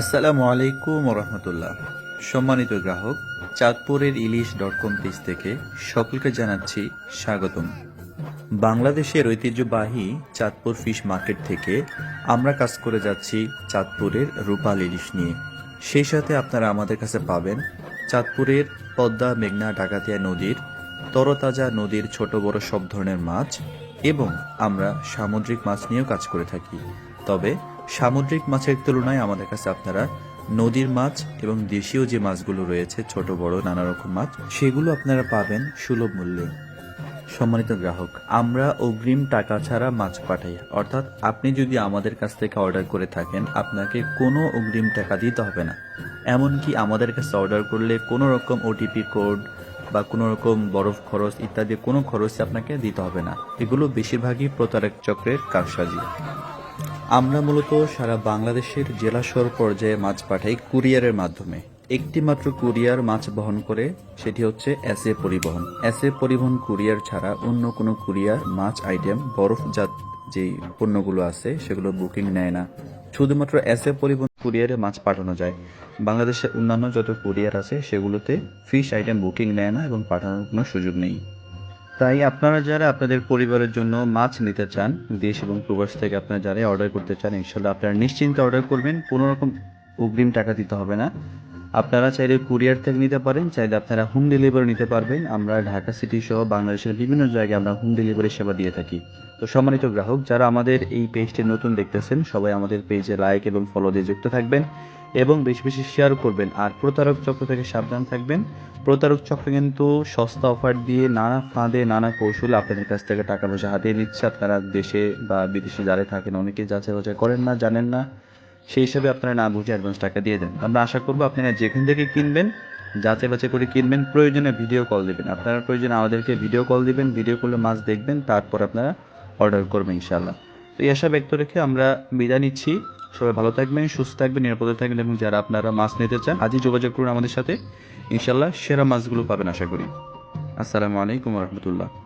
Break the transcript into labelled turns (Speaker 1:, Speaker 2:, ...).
Speaker 1: আসসালামু আলাইকুম রহমতুল্লাহ সম্মানিত গ্রাহক, চাঁদপুরের ইলিশ ডট কম পেজ থেকে সকলকে জানাচ্ছি স্বাগতম। বাংলাদেশের ঐতিহ্যবাহী চাঁদপুর ফিশ মার্কেট থেকে আমরা কাজ করে যাচ্ছি চাঁদপুরের রূপাল ইলিশ নিয়ে। সেই সাথে আপনারা আমাদের কাছে পাবেন চাঁদপুরের পদ্মা মেঘনা ডাকাতিয়া নদীর তরতাজা নদীর ছোট বড় সব ধরনের মাছ এবং আমরা সামুদ্রিক মাছ নিয়েও কাজ করে থাকি। তবে সামুদ্রিক মাছের তুলনায় আমাদের কাছে আপনারা নদীর মাছ এবং দেশীয় যে মাছগুলো রয়েছে, ছোট, বড়, নানা রকম মাছ, সেগুলো আপনারা পাবেন সুলভ মূল্যে। সম্মানিত গ্রাহক, আমরা অগ্রিম টাকা ছাড়া মাছ পাঠাই। অর্থাৎ আপনি যদি আমাদের কাছ থেকে অর্ডার করে থাকেন, আপনাকে কোনো অগ্রিম টাকা দিতে হবে না। এমনকি আমাদের কাছে অর্ডার করলে কোনো রকম ওটিপি কোড বা কোনো রকম বরফ খরচ ইত্যাদি কোনো খরচ আপনাকে দিতে হবে না। এগুলো বেশিরভাগই প্রতারক চক্রের কারসাজি। আমরা মূলত সারা বাংলাদেশের জেলা শহর পর্যায়ে মাছ পাঠাই কুরিয়ারের মাধ্যমে। একটি মাত্র কুরিয়ার মাছ বহন করে, সেটি হচ্ছে এস এ পরিবহন। এস এ পরিবহন কুরিয়ার ছাড়া অন্য কোনো কুরিয়ার, মাছ আইটেম বরফজাত যেই পণ্যগুলো আছে, সেগুলো বুকিং নেয় না। শুধুমাত্র এস এ পরিবহন কুরিয়ারে মাছ পাঠানো যায়। বাংলাদেশের অন্যান্য যত কুরিয়ার আছে, সেগুলোতে ফিশ আইটেম বুকিং নেয় না এবং পাঠানোর কোনো সুযোগ নেই। তাই আপনারা যারা আপনাদের পরিবারের জন্য মাছ নিতে চান, দেশ এবং প্রবাস থেকে আপনারা যারা অর্ডার করতে চান ইনশাল্লাহ আপনারা নিশ্চিন্তে অর্ডার করবেন। কোনো রকম অগ্রিম টাকা দিতে হবে না। আপনারা চাইলে কুরিয়ার থেকে নিতে পারেন, চাইলে আপনারা হোম ডেলিভারি নিতে পারবেন। আমরা ঢাকা সিটি সহ বাংলাদেশের বিভিন্ন জায়গায় আমরা হোম ডেলিভারি সেবা দিয়ে থাকি। তো সম্মানিত গ্রাহক, যারা আমাদের এই পেজটি নতুন দেখতেছেন, সবাই আমাদের পেজে লাইক এবং ফলো দিয়ে যুক্ত থাকবেন। এবং বেশি বেশি শেয়ার করবেন। আর প্রতারক চক্র থেকে সাবধান থাকবেন। প্রতারক চক্র কিন্তু সস্তা অফার দিয়ে নানা ফাঁদে, নানা কৌশলে আপনাদের কাছ থেকে টাকা পয়সা হাতিয়ে নিচ্ছে। আপনারা দেশে বা বিদেশে যারা থাকেন অনেকে যাচাই বাছাই করেন না, জানেন না। সেই হিসাবে আপনারা না বুঝে অ্যাডভান্স টাকা দিয়ে দেন। আমরা আশা করব আপনারা যেখান থেকে কিনবেন, যাচাই বাছাই করে কিনবেন, প্রয়োজনে ভিডিও কল দিবেন। আপনারা প্রয়োজনে আমাদেরকে ভিডিও কল দিবেন ভিডিও করলে মাছ দেখবেন, তারপর আপনারা অর্ডার করবেন ইনশাল্লাহ তো এই আশা ব্যক্ত রেখে আমরা বিদায় নিচ্ছি। সবাই ভালো থাকবেন, সুস্থ থাকবেন, নিরাপদে থাকবেন এবং যারা আপনারা মাছ নিতে চান, আজই যোগাযোগ করুন আমাদের সাথে। ইনশাল্লাহ সেরা মাছগুলো পাবেন আশা করি। আসসালামু আলাইকুম রহমতুল্লাহ।